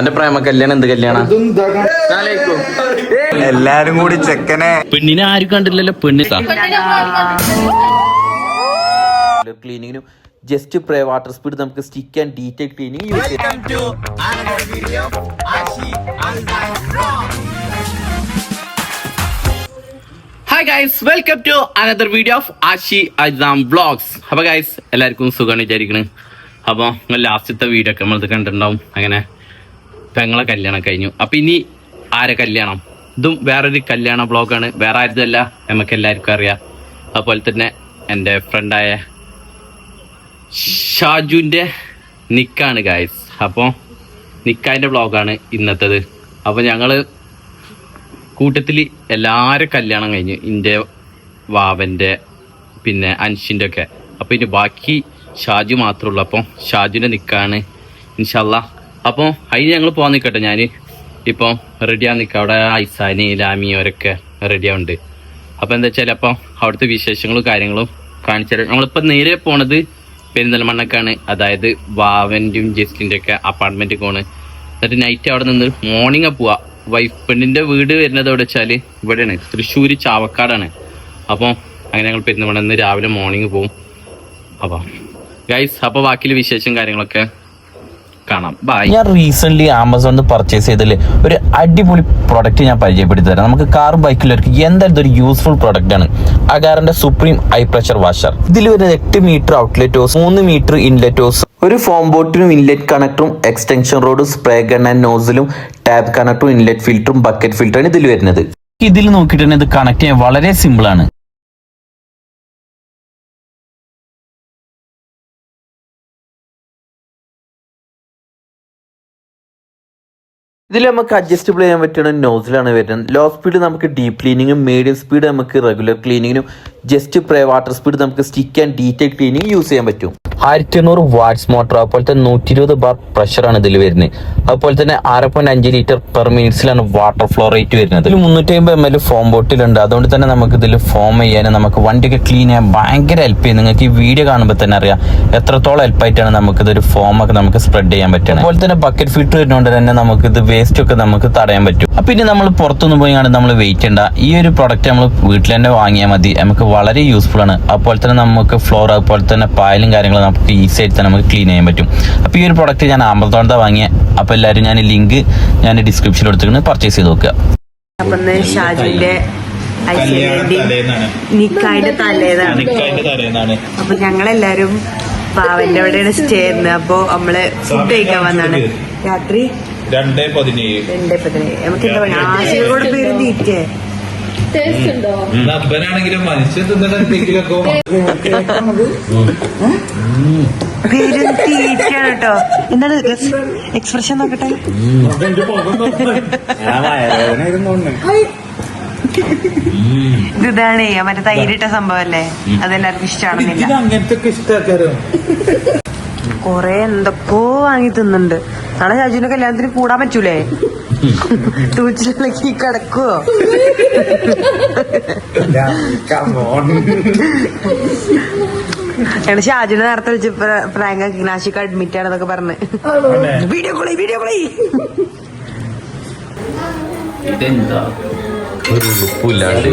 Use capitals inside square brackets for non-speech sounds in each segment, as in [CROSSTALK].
അന്റെ പ്രേമ കല്യാണം എന്ത് കല്യാണം? എല്ലാരും കൂടി ചെക്കനെ. പെണ്ണിനെ ആരും കണ്ടില്ലല്ലോ പെണ്ണ് ക്ലീനിങ്ങിനും ജസ്റ്റ് പ്രേ വാട്ടർ സ്പീഡ് നമുക്ക് stick and detail cleaning use ചെയ്യാം. Hi guys welcome to another video of Ashi Ajam vlogs അപ്പൊ ഗൈസ് എല്ലാവർക്കും സുഖമാണ് വിചാരിക്കുന്നത് അപ്പോൾ ലാസ്റ്റത്തെ വീഡിയോ ഒക്കെ നമ്മളത് കണ്ടിട്ടുണ്ടാവും. അങ്ങനെ പെങ്ങളെ കല്യാണം കഴിഞ്ഞു. അപ്പൊ ഇനി ആരെ കല്യാണം? ഇതും വേറൊരു കല്യാണ ബ്ലോഗാണ്. വേറെ ആരുതല്ല. നമുക്ക് എല്ലാവർക്കും അറിയാം. അതുപോലെ തന്നെ എന്റെ ഫ്രണ്ടായ ഷാജുവിന്റെ നിക്കാണ് ഗായ്സ് അപ്പോൾ നിക്കാന്റെ ബ്ലോഗാണ് ഇന്നത്തേത്. അപ്പോൾ ഞങ്ങൾ കൂട്ടത്തിൽ എല്ലാവരും കല്യാണം കഴിഞ്ഞു. എന്റെ വാവന്റെ പിന്നെ അൻഷിന്റെ ഒക്കെ. അപ്പോൾ ഇനി ബാക്കി ഷാജു മാത്രമുള്ളൂ അപ്പം ഷാജുവിന്റെ നിക്കാണ്. ഇൻഷല്ല അപ്പോൾ അതിന് ഞങ്ങൾ പോകാൻ നിൽക്കട്ടെ ഞാൻ ഇപ്പം റെഡിയാ നിൽക്കുക അവിടെ ഐസാനി ലാമി അവരൊക്കെ റെഡിയാവുണ്ട് അപ്പോൾ എന്താ വെച്ചാൽ അപ്പം അവിടുത്തെ വിശേഷങ്ങളും കാര്യങ്ങളും കാണിച്ചു തരാം. നേരെ പോണത് പെരിന്തൽമണ്ണക്കാണ്. അതായത് വാവന്റെയും ജസ്റ്റിന്റെ ഒക്കെ അപ്പാർട്ട്മെന്റ് പോണ്. എന്നിട്ട് നൈറ്റ് അവിടെ നിന്ന് മോർണിംഗ് പോവാ. വൈഫ് പെണ്ണിന്റെ വീട് വരുന്നത് എവിടെ വെച്ചാൽ ഇവിടെയാണ്. തൃശ്ശൂർ ചാവക്കാടാണ്. അപ്പോൾ അങ്ങനെ ഞങ്ങൾ പെരുന്തൽമണ്ണ നിന്ന് രാവിലെ മോർണിംഗ് പോവും. അപ്പോൾ ഗൈസ് അപ്പോൾ ബാക്കിയുള്ള വിശേഷം കാര്യങ്ങളൊക്കെ കാണാം. ബൈ ഞാൻ റീസെന്റ് ആമസോണിൽ പർച്ചേസ് ചെയ്തതിൽ ഒരു അടിപൊളി പ്രൊഡക്റ്റ് ഞാൻ പരിചയപ്പെടുത്തി തരാം നമുക്ക് കാർ ബൈക്കിലവർക്ക് എന്തായാലും ഇതൊരു യൂസ്ഫുൾ പ്രൊഡക്റ്റ് ആണ്. അഗാറിന്റെ സുപ്രീം ഹൈ പ്രഷർ വാഷർ ഇതിൽ ഒരു എട്ട് മീറ്റർ ഔട്ട്ലെറ്റ് ഹോസ് മൂന്ന് മീറ്റർ ഇൻലെറ്റ് ഹോസ് ഒരു ഫോം ബോട്ടിനും ഇൻലെറ്റ് കണക്ടറും എക്സ്റ്റൻഷൻ റോഡും സ്പ്രേ ഗൺ ആൻഡ് നോസിലും ടാപ്പ് കണക്ടറും ഇൻലെറ്റ് ഫിൽറ്ററും ബക്കറ്റ് ഫിൽറ്ററാണ് ഇതിൽ വരുന്നത്. ഇതിൽ നോക്കിയിട്ടുണ്ടെങ്കിൽ ഇത് കണക്ട് ചെയ്യാൻ വളരെ സിമ്പിൾ ആണ്. ഇതിൽ നമുക്ക് അഡ്ജസ്റ്റബിൾ ചെയ്യാൻ പറ്റുന്ന നോസിലാണ് വരുന്നത്. ലോ സ്പീഡ് നമുക്ക് ഡീപ്പ് ക്ലീനിങ്ങും മീഡിയം സ്പീഡ് നമുക്ക് റെഗുലർ ക്ലീനിങ്ങിനും ജസ്റ്റ് പ്രേ വാട്ടർ സ്പീഡ് നമുക്ക് stick and detail cleaning use ചെയ്യാൻ പറ്റും. ആയിരത്തി എണ്ണൂറ് വാട്ട്സ് മോട്ടർ അതുപോലെ തന്നെ നൂറ്റി ഇരുപത് ബാർ പ്രഷറാണ് ഇതിൽ വരുന്നത്. അതുപോലെ തന്നെ ആറ് പോയിന്റ് അഞ്ച് ലിറ്റർ പെർ മിനിറ്റ്സിലാണ് വാട്ടർ ഫ്ലോ റേറ്റ് വരുന്നത്. ഇതിൽ മുന്നൂറ്റി അമ്പത് എം എൽ ഫോം ബോട്ടിലുണ്ട് അതുകൊണ്ട് തന്നെ നമുക്ക് ഇതിൽ ഫോം ചെയ്യാനും നമുക്ക് വണ്ടിയൊക്കെ ക്ലീൻ ചെയ്യാൻ ഭയങ്കര ഹെൽപ്പ് ചെയ്യും. നിങ്ങൾക്ക് ഈ വീഡിയോ കാണുമ്പോൾ തന്നെ അറിയാം എത്രത്തോളം ഹെൽപ്പായിട്ടാണ് ഫോം ഒക്കെ നമുക്ക് സ്പ്രെഡ് ചെയ്യാൻ പറ്റുന്നത്. അതുപോലെ തന്നെ ബക്കറ്റ് ഫിൽറ്റർ വരുന്നതുകൊണ്ട് തന്നെ നമുക്ക് ഇത് വേസ്റ്റ് ഒക്കെ നമുക്ക് തടയാൻ പറ്റും. പിന്നെ നമ്മൾ പുറത്തുനിന്ന് പോയി നമ്മൾ വെയിറ്റ് ചെയ്യേണ്ട. ഈ ഒരു പ്രൊഡക്റ്റ് നമ്മൾ വീട്ടിൽ തന്നെ വാങ്ങിയാൽ മതി. നമുക്ക് വളരെ യൂസ്ഫുൾ ആണ്. അതുപോലെ തന്നെ നമുക്ക് ഫ്ലോർ അതുപോലെ തന്നെ പായലും കാര്യങ്ങളും നമുക്ക് ഈസി ആയിട്ട് തന്നെ നമുക്ക് ക്ലീൻ ചെയ്യാൻ പറ്റും. അപ്പോൾ ഈ ഒരു പ്രൊഡക്റ്റ് ഞാൻ ആമസോണിൽ വാങ്ങിയ. അപ്പോൾ എല്ലാവരും ഞാൻ ലിങ്ക് ഞാൻ ഡിസ്ക്രിപ്ഷനിൽ എടുത്തിട്ട് പർച്ചേസ് ചെയ്ത് നോക്കുക. അപ്പൊ ഷാജിന്റെ തലേന്നാണ്. അപ്പൊ ഞങ്ങളെല്ലാരും പാവന്റെ അവിടെയാണ് സ്റ്റേ ചെയ്യുന്നത്. അപ്പൊ നമ്മൾ ഫുഡ് കഴിക്കാൻ വന്നാണ്. രാത്രി രണ്ടേ പതിനേഴ്. രണ്ടേ പതിനേഴ്. നമുക്ക് എന്താ പറയുക ആശയോട് പേര് തീറ്റേ അപ്പനാണെങ്കിലും മനുഷ്യൻ തിന്നിട്ടെന്തെങ്കിലൊക്കെ പേര് തീറ്റയാണ് കേട്ടോ. എന്താണ് എക്സ്പ്രഷൻ നോക്കട്ടെ? ഇത് ഇതാണ്. മറ്റേ തൈരിട്ട സംഭവം അല്ലേ അതെല്ലാവർക്കും ഇഷ്ടമാണെന്നില്ല അങ്ങനത്തെ ഒക്കെ ഇഷ്ടാക്കാരോ? കൊറേ എന്തൊക്കെയോ വാങ്ങി തിന്നുണ്ട് നാളെ രാജുവിന്റെ കല്യാണത്തിന് കൂടാൻ പറ്റൂലേ? [LAUGHS] തൂച്ചിലേക്ക് കിടക്കുവോ? ഞങ്ങൾ ഷാജുനെ നേരത്തെ വിളിച്ച് പ്രാങ്ക് നാശിക്ക് അഡ്മിറ്റ് ആണെന്നൊക്കെ പറഞ്ഞ്. വീഡിയോ കോളി വീഡിയോ കോളി ഇതെന്താ? ഒരു ഉറുപ്പില്ലാണ്ട്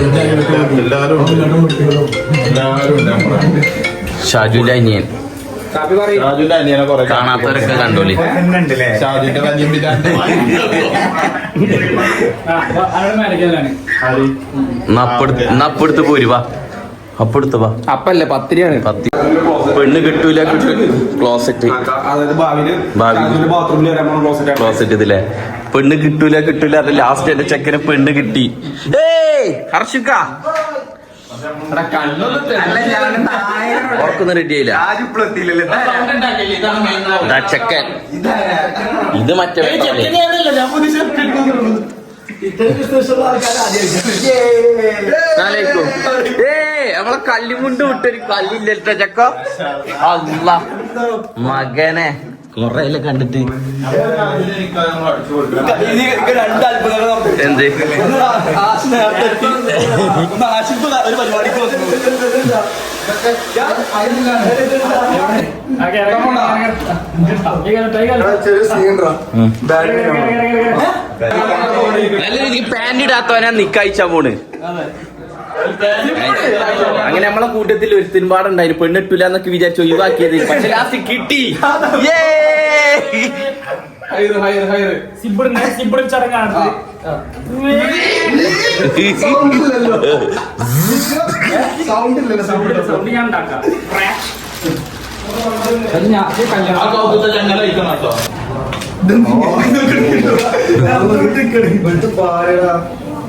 ഷാജുവിന്റെ അനിയൻ. ഷാജുന്റെ അനിയനെ കുറെ കാണാത്തവരൊക്കെ കണ്ടോളി. ഷാജുന്റെ കഞ്ഞിയും പിതാന്റെ നപ്പെടുത്ത് പോര് വാ. അപ്പെടുത്ത് വാ. അപ്പല്ലേ പത്തിരിയാണ്. പത്തി. പെണ്ണ് കിട്ടൂല ക്ലോസറ്റ് ക്ലോസറ്റ് ആണ്. ക്ലോസറ്റ് ഇതിലെ. പെണ്ണ് കിട്ടൂല കിട്ടൂല. അത് ലാസ്റ്റ് എന്റെ ചെക്കന് പെണ്ണ് കിട്ടി. ഏയ് ഹർഷിക്ക. ഓർക്കൊന്നും [LAUGHS] ചെക്കൻ. ഇത് മറ്റേ നമ്മളെ കല്ലിമുണ്ട് വിട്ടൊരു കല്ലില്ലല്ലോ ചക്ക. അല്ല മകനെ. കൊറേ കണ്ടിട്ട്. എന്ത് നല്ല രീതിക്ക് പാന്റ് ഇടാത്തവനാ നിക്കയച്ചാ പോണ് അങ്ങനെ നമ്മളെ കൂട്ടത്തിൽ ഒരു തിരുമ്പാടുണ്ടായിരുന്നു പെണ്ണിട്ടില്ല എന്നൊക്കെ വിചാരിച്ചു ഒഴിവാക്കിയത്. പക്ഷെ ലാസ്റ്റ് കിട്ടി. Yay!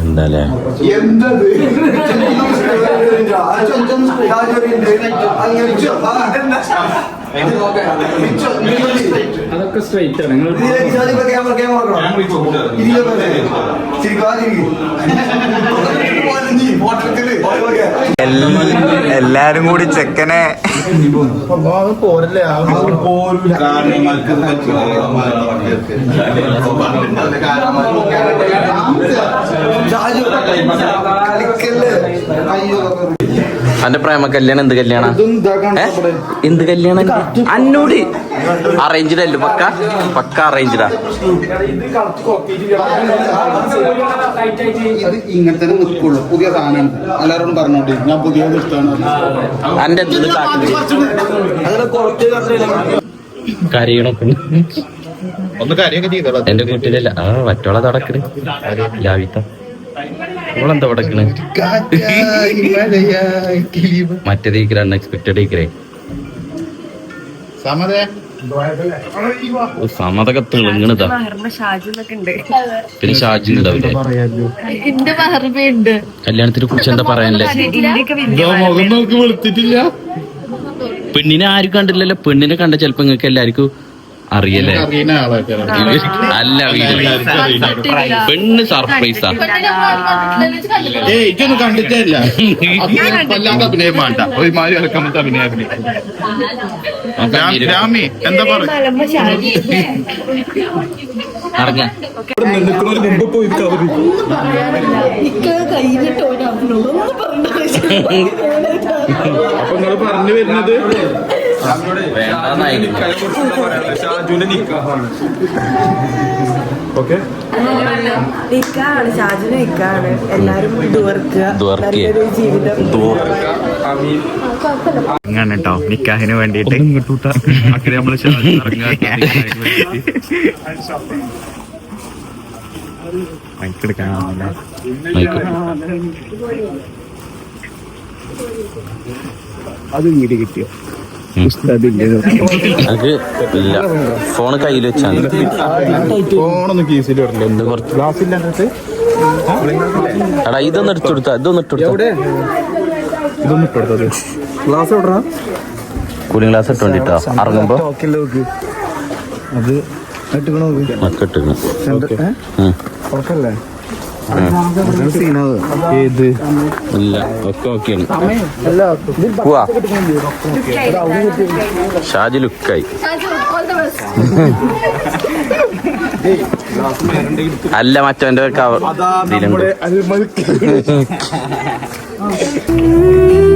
എന്താല്ലേ? അതൊക്കെ സ്ട്രൈറ്റ് ആണ്. നിങ്ങൾ [LAUGHS] എല്ലാരും കൂടി ചെക്കനെ. പോരല്ലേ പോരൂല. അന്റെ പ്രേമ കല്യാണം എന്ത് കല്യാണം? എന്ത് കല്യാണം? അന്നോട് അറേഞ്ച്ഡ് അല്ലേ? പക്ക? പക്ക അറേഞ്ച്ഡാ ഇത് ഇങ്ങനെ തന്നെ നിൽക്കുള്ളൂ പുതിയ സാധനമാണ് ഞാൻ പുതിയത് ഇഷ്ടമാണ്. അന്റെ എന്ത് കരയണൊക്കെ ഒന്ന് കാര്യമൊക്കെ ചെയ്തോളാം. എന്റെ കുട്ടിയിലല്ല. ആ മറ്റുള്ള തടക്കണ് ലാവിത്ത. ഓളെന്താ പടക്കണ് മറ്റേത് ഈക്കര അൺഎക്സ്പെക്ടഡ് ഈക്കരേ സമതൊക്കെ തിളങ്ങണതാ പിന്നെ ഷാജി ഉണ്ടാവില്ലേ? കല്യാണത്തിനെ കുറിച്ച് എന്താ പറയാനല്ലേ? പെണ്ണിനെ ആരും കണ്ടില്ലല്ലോ. പെണ്ണിനെ കണ്ട ചെലപ്പോ നിങ്ങൾക്ക് എല്ലാവർക്കും അറിയല്ലേ? അല്ല വീട് പെണ്ണ് സർപ്രൈസാ. ഇതൊന്നും കണ്ടിട്ടില്ല. വല്ലാത്ത അഭിനയം വേണ്ട. ഒരു മാതിരി ഇറക്കാമത്തെ അഭിനയം. രാമി എന്താ പറഞ്ഞു. അപ്പൊ നിങ്ങൾ പറഞ്ഞു വരുന്നത് ഓക്കെ നിക്കാണ് ഷാജുന് നിക്കാണ് എല്ലാരും ദുവർക്കുക. ദുവർക്കുക. നല്ലൊരു ജീവിതം. അങ്ങനെ കേട്ടോ നിക്കാഹിന് വേണ്ടിട്ട് മൈക്കെടുക്കാനാവില്ല അത് വീട് കിട്ടിയോ? അത് ഇല്ല. ഫോണ് കയ്യിൽ വെച്ചാണ്. എടാ ഇതൊന്ന് എടുത്തു കൊടുത്താ ഇതൊന്ന് ഇട്ടു കൊടുത്താ. കൂളിംഗ് ഗ്ലാസ് ഇട്ടോണ്ടിട്ടോ ഇറങ്ങുമ്പോ അത് ഇട്ടിക്കണോ? ഉം. ഏത് ഇല്ല ഒക്കെ ഓക്കെയാണ് ഷാജി ലുക്കായി. അല്ല മറ്റവന്റെ കവർ [LAUGHS]